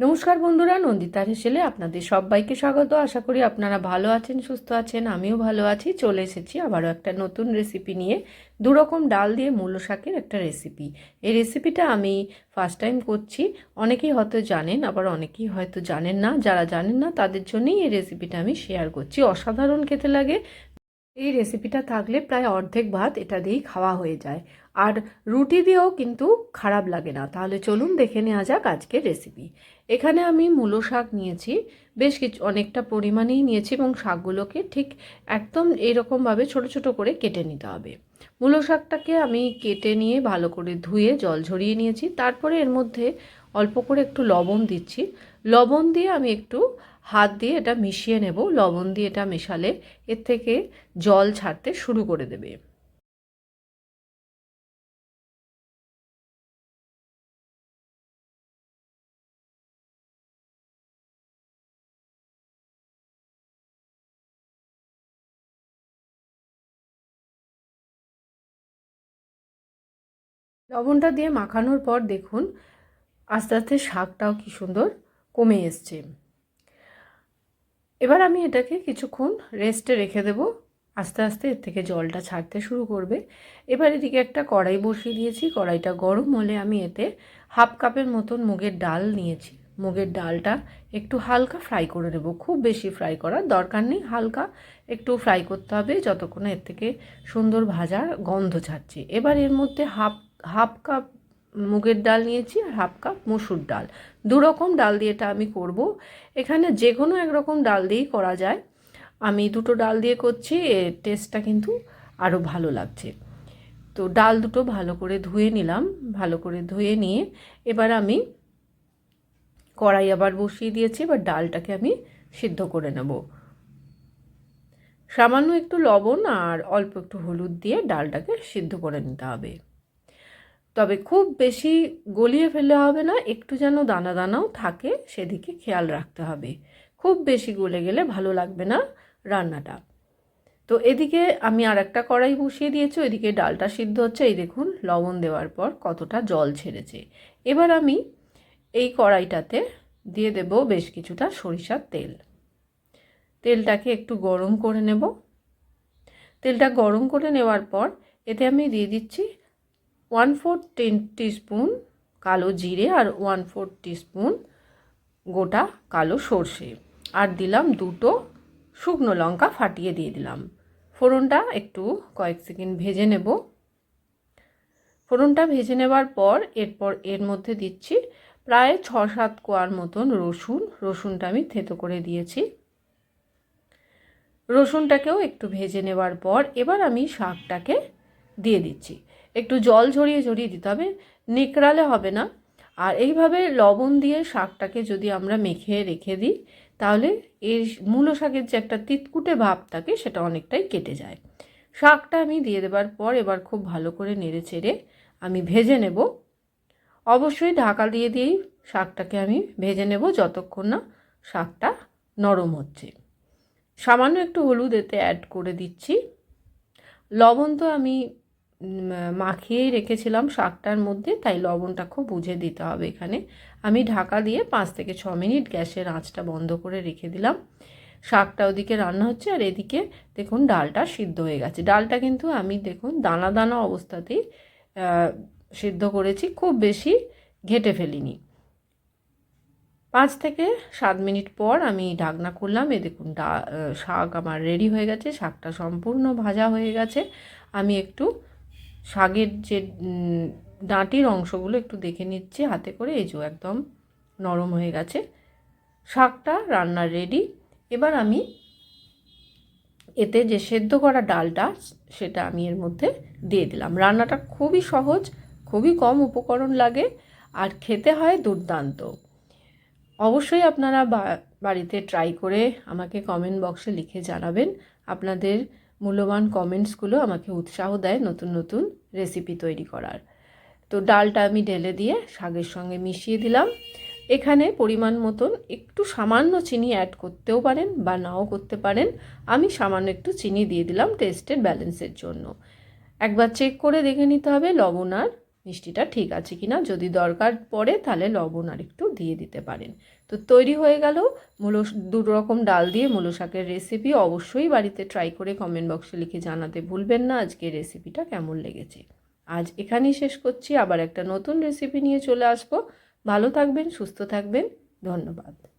নমস্কার বন্ধুরা নন্দিতার হেসেলে আপনাদের সবাইকে স্বাগত। আশা করি আপনারা ভালো আছেন, সুস্থ আছেন, আমিও ভালো আছি। চলে এসেছি আবারও একটা নতুন রেসিপি নিয়ে। দুরকম ডাল দিয়ে মূলো শাকের একটা রেসিপি এই রেসিপিটা আমি ফার্স্ট টাইম করছি। অনেকেই হয়তো জানেন, আবার অনেকেই হয়তো জানেন না। যারা জানেন না, তাদের জন্যই এই রেসিপিটা আমি শেয়ার করছি। অসাধারণ খেতে লাগে। এই রেসিপিটা থাকলে প্রায় অর্ধেক ভাত এটা দিয়েই খাওয়া হয়ে যায়। আর রুটি দিয়েও কিন্তু খারাপ লাগে না। তাহলে চলুন দেখে নেওয়া যাক আজকের রেসিপি এখানে আমি মূলো শাক নিয়েছি, বেশ কিছু, অনেকটা পরিমাণেই নিয়েছি এবং শাকগুলোকে ঠিক একদম এইরকমভাবে ছোট ছোট করে কেটে নিতে হবে। মূলো শাকটাকে আমি কেটে নিয়ে ভালো করে ধুয়ে জল ঝরিয়ে নিয়েছি। তারপরে এর মধ্যে অল্প করে একটু লবণ দিচ্ছি। লবণ দিয়ে আমি একটু হাত দিয়ে এটা মিশিয়ে নেব। লবণ দিয়ে এটা মেশালে এর থেকে জল ছাড়তে শুরু করে দেবে। লবণটা দিয়ে মাখানোর পর দেখুন, আস্তে আস্তে শাকটাও কি সুন্দর কমে এসছে। এবার আমি এটাকে কিছুক্ষণ রেস্টে রেখে দেব। আস্তে আস্তে এর থেকে জলটা ছাড়তে শুরু করবে। এবার এদিকে একটা কড়াই বসিয়ে দিয়েছি। কড়াইটা গরম হলে আমি এতে হাফ কাপের মতন মুগের ডাল নিয়েছি। মুগের ডালটা একটু হালকা ফ্রাই করে নেব। খুব বেশি ফ্রাই করার দরকার নেই। হালকা একটু ফ্রাই করতে হবে, যতক্ষণ এর থেকে সুন্দর ভাজার গন্ধ ছাড়ছে। এবার এর মধ্যে হাফ হাফ কাপ মুগের ডাল নিয়েছি আর হাফ কাপ মসুর ডাল। দু রকম ডাল দিয়ে এটা আমি করব। এখানে যে কোনো একরকম ডাল দিয়েই করা যায়। আমি দুটো ডাল দিয়ে করছি এর টেস্টটা কিন্তু আরও ভালো লাগছে। তো ডাল দুটো ভালো করে ধুয়ে নিলাম, ভালো করে ধুয়ে নিয়ে এবার আমি কড়াই আবার বসিয়ে দিয়েছি, এবার ডালটাকে আমি সিদ্ধ করে নেব। সামান্য একটু লবণ আর অল্প একটু হলুদ দিয়ে ডালটাকে সিদ্ধ করে নিতে হবে। তবে খুব বেশি গলিয়ে ফেলে হবে না, একটু যেন দানা দানাও থাকে, সেদিকে খেয়াল রাখতে হবে। খুব বেশি গলে গেলে ভালো লাগবে না রান্নাটা। তো এদিকে আমি আর একটা কড়াই বসিয়ে দিয়েছি, ওইদিকে ডালটা সিদ্ধ হচ্ছে। এই দেখুন, লবণ দেওয়ার পর কতটা জল ছেড়েছে। এবার আমি এই কড়াইটাতে দিয়ে দেব বেশ কিছুটা সরিষার তেল। তেলটাকে একটু গরম করে নেব। তেলটা গরম করে নেওয়ার পর এতে আমি দিয়ে দিচ্ছি ওয়ান ফোর টিস্পুন কালো জিরে আর ওয়ান ফোর টিস্পুন গোটা কালো সর্ষে। আর দিলাম দুটো শুকনো লঙ্কা ফাটিয়ে দিয়ে দিলাম। ফোড়নটা একটু কয়েক সেকেন্ড ভেজে নেব। ফোড়নটা ভেজে নেবার পর এরপর এর মধ্যে দিচ্ছি প্রায় ছ সাত কোয়ার মতন রসুন। রসুনটা আমি থেতো করে দিয়েছি। রসুনটাকেও একটু ভেজে নেবার পর এবার আমি শাকটাকে দিয়ে দিচ্ছি। একটু জল ঝরিয়ে ঝরিয়ে দিতে হবে, নেকড়ালে হবে না। আর এইভাবে লবণ দিয়ে শাকটাকে যদি আমরা মেখে রেখে দিই, তাহলে এর মূলো শাকের যে একটা তিতকুটে ভাব থাকে, সেটা অনেকটাই কেটে যায়। শাকটা আমি দিয়ে দেবার পর এবার খুব ভালো করে নেড়ে চেড়ে আমি ভেজে নেব। অবশ্যই ঢাকা দিয়ে দিয়েই শাকটাকে আমি ভেজে নেব, যতক্ষণ না শাকটা নরম হচ্ছে। সামান্য একটু হলুদ এতে অ্যাড করে দিচ্ছি। লবণ তো আমি মাখিয়েই রেখেছিলাম শাকটার মধ্যে, তাই লবণটা খুব বুঝে দিতে হবে এখানে। আমি ঢাকা দিয়ে পাঁচ থেকে ছ মিনিট গ্যাসের আঁচটা বন্ধ করে রেখে দিলাম। শাকটা ওদিকে রান্না হচ্ছে, আর এদিকে দেখুন ডালটা সিদ্ধ হয়ে গেছে। ডালটা কিন্তু আমি দেখুন দানা দানা অবস্থাতেই সিদ্ধ করেছি, খুব বেশি ঘেটে ফেলিনি। পাঁচ থেকে সাত মিনিট পর আমি ঢাকনা করলাম এ দেখুন ডা শাক আমার রেডি হয়ে গেছে, শাকটা সম্পূর্ণ ভাজা হয়ে গেছে। আমি একটু শাকের যে ডাঁটির অংশগুলো একটু দেখে নিচ্ছি, হাতে করে এই যে একদম নরম হয়ে গেছে। শাকটা রান্নার রেডি এবার আমি এতে যে সেদ্ধ করা ডালটা, সেটা আমি এর মধ্যে দিয়ে দিলাম। রান্নাটা খুবই সহজ, খুবই কম উপকরণ লাগে আর খেতে হয় দুর্দান্ত। অবশ্যই আপনারা বাড়িতে ট্রাই করে আমাকে কমেন্ট বক্সে লিখে জানাবেন। আপনাদের মূল্যবান কমেন্টসগুলো আমাকে উৎসাহ দেয় নতুন নতুন রেসিপি তৈরি করার। তো ডালটা আমি ঢেলে দিয়ে শাকের সঙ্গে মিশিয়ে দিলাম। এখানে পরিমাণ মতন একটু সামান্য চিনি অ্যাড করতেও পারেন বা নাও করতে পারেন। আমি সামান্য একটু চিনি দিয়ে দিলাম টেস্টের ব্যালেন্সের জন্য। একবার চেক করে দেখে নিতে হবে, লবণ আর মিষ্টিটা ঠিক আছে কি না যদি দরকার পড়ে তাহলে লবণ আর একটু দিয়ে দিতে পারেন। তো তৈরি হয়ে গেল। মূলো দু রকম ডাল দিয়ে মূলো শাকের রেসিপি অবশ্যই বাড়িতে ট্রাই করে কমেন্ট বক্সে লিখে জানাতে ভুলবেন না। আজকে রেসিপিটা কেমন লেগেছে? আজ এখানেই শেষ করছি। আবার একটা নতুন রেসিপি নিয়ে চলে আসব। ভালো থাকবেন, সুস্থ থাকবেন। ধন্যবাদ।